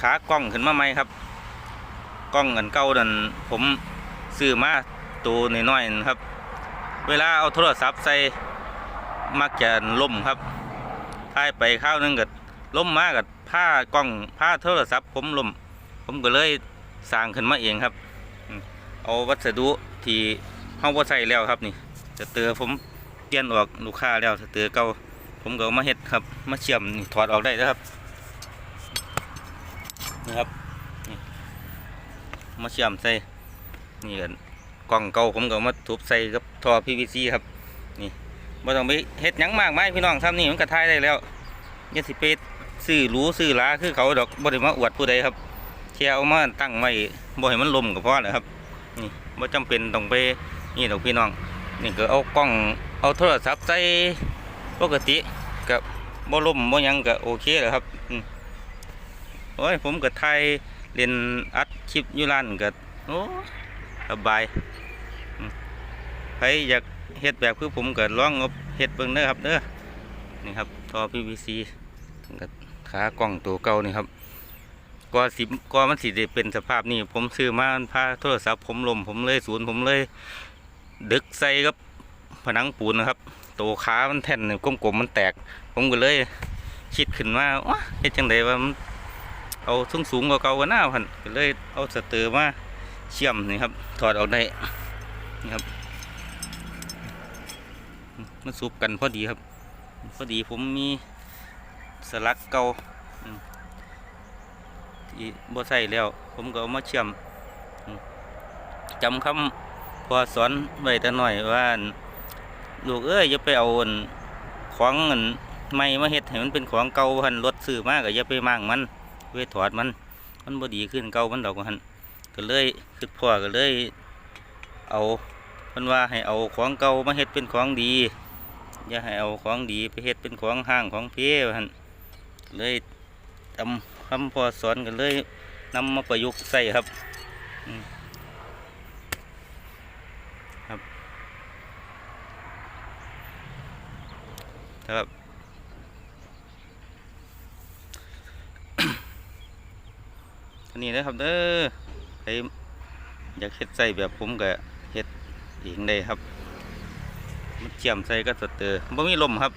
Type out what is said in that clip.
ขากล้องขึ้นมาใหม่ครับ กล้องอันเก่านั่นผมซื้อมาตัวน้อยๆนะครับ เวลาเอาโทรศัพท์ใส่มักจะล่มครับถ่ายไปข้าวนึงก็ล่มมากับผ้ากล้องผ้าโทรศัพท์ ผมล่มผมก็เลยสร้างขึ้นมาเองครับ เอาวัสดุที่เฮาบ่ใส่แล้วครับนี่จะเตือผมเปลี่ยนออกลูกค้าแล้วจะเตือเก่าผมก็มาเฮ็ดครับ มาเชื่อมถอดออกได้แล้วครับ นี่ครับมาเชื่อมใส่นี่กันกล้องเก่าผมก็มาทุบใส่กับท่อ PVC ครับ นี่บ่ต้องไปเฮ็ดยังมากมายพี่น้องทำนี่มันก็ถ่ายได้แล้วอย่สิไปซื้อรู้ซื้อลาคือเขาดอกบ่ได้มาอวดผู้ใดครับแค่เอามาตั้งไว้บ่ให้มันลมก็พอแล้วครับ นี่บ่จำเป็นต้องไปนี่ดอกพี่น้อง นี่ก็เอากล้องเอาโทรศัพท์ใส่ปกติก็บ่ลมบ่ยังก็โอเคแล้วครับ โอ้ยผมก็ถ่ายเล่นอัดคลิปยู่ร้านก็โอ้สบายใครอยากเฮ็ดแบบคือผมก็ลองเอาเฮ็ดเบิ่งเด้อครับเด้อนี่ครับท่อ PVC ก็ขากล้องตัวเก่านี่ครับก็สิก็มันสิได้เป็นสภาพนี้ผมซื้อมามันพาโทรศัพท์ผมลมผมเลยศูนย์ผมเลย ดึกใส่กับผนังปูนนะครับตัวขามันแท่นกลมๆมันแตก ผมก็เลยคิดขึ้นว้าเฮ็ดจังไดว่ามัน เอาสูงสูงกว่าเก่ากว่าหน้าพันก็เลยเอาสเตอร์มาเชื่อมนี่ครับ ถอดออกได้นี่ครับมันซุบกันพอดีครับ พอดีผมมีสลักเก่าที่บ่ใส่แล้ว ผมก็เอามาเชื่อมจำคำพอสอนไว้แต่หน้อยว่าลูกเอ้ยอย่าไปเอาของอันไม่มาเฮ็ดให้มันเป็นของเก่าหันรถซื้อมาก็อย่าไปมั่งมัน เว้ถอดมัน มันบ่ดีขึ้นเก่ามันดอกว่าหันก็เลยคิดพ่อก็เลย เอาเพิ่นว่าให้เอาของเก่ามาเฮ็ดเป็นของดี อย่าให้เอาของดีไปเฮ็ดเป็นของห้างของเพว่าหันเลยจำคำพอสอนกันเลยนำมาประยุกต์ใส่ครับครับครับ อันนี้นะครับเด้อใครอยากเฮ็ดใส่แบบผมก็เฮ็ดเองได้ครับมันเจียมใส่ก็สเตอร์บ่มีลมครับ